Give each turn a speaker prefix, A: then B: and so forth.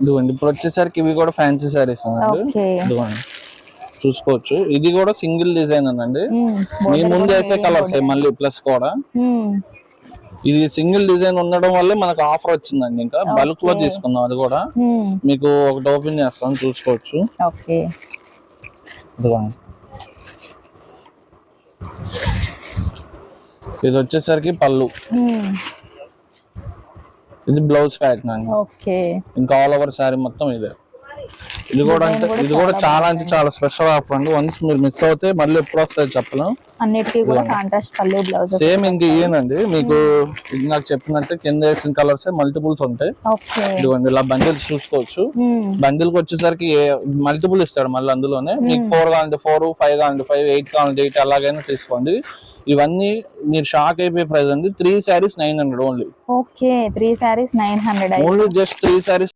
A: ఇదిగోండి ఇప్పుడు వచ్చేసరికి ఇవి కూడా ఫ్యాన్సీ అండి.
B: ఓకే.
A: ఇదిగోండి. చూసుకోవచ్చు. ఇది కూడా సింగిల్ డిజైన్ అండి మీ ముందు వేసే కలర్స్. మళ్ళీ ప్లస్ కూడా. ఇది సింగిల్ డిజైన్ ఉండడం వల్లే మనకు ఆఫర్ వచ్చిందండి ఇంకా. బల్క్లో తీసుకున్నాం అది కూడా. మీకు ఒకటి ఓపెన్ చేస్తాం చూసుకోవచ్చు. ఇదిగోండి. ఇది వచ్చేసరికి పళ్ళు. ఇది బ్లౌజ్ ప్యాటర్న్ అండి.
B: ఓకే.
A: ఇంకా ఆల్ ఓవర్ శారీ మొత్తం ఇదే. ఇది కూడా అంటే ఇది కూడా చాలా అంటే చాలా స్పెషల్ ఆఫర్ అండి. వన్స్ మీరు మిస్ అవుతే మళ్ళీ ఎప్పుడు వస్తాయి చెప్పలేం.
B: అన్నిటికీ కూడా కాంట్రాస్ట్ పళ్ళు బ్లౌజ్
A: సేమ్ ఇంక ఇయేనండి మీకు ఇది నాకు చెప్పినట్టు కింద వేసిన కలర్స్ మల్టిపుల్స్ ఉంటాయి.
B: ఓకే.
A: ఇదిగోండి ఇలా బండిల్స్ చూసుకోవచ్చు.
B: ఉమ్,
A: బండిల్కి వచ్చేసరికి మల్టిపుల్ ఇస్తాడు మళ్ళీ అందులోనే. మీకు ఫోర్ కావాలంటే ఫోర్ ఫైవ్ కావాలంటే ఫైవ్ ఎయిట్ కావాలంటే ఎయిట్ అలాగైనా తీసుకోండి. ఇవన్నీ మీరు షాక్ అయిపోయే ప్రైస్ అండి. Three saris nine hundred only.
B: Okay three saris nine hundred
A: only just three saris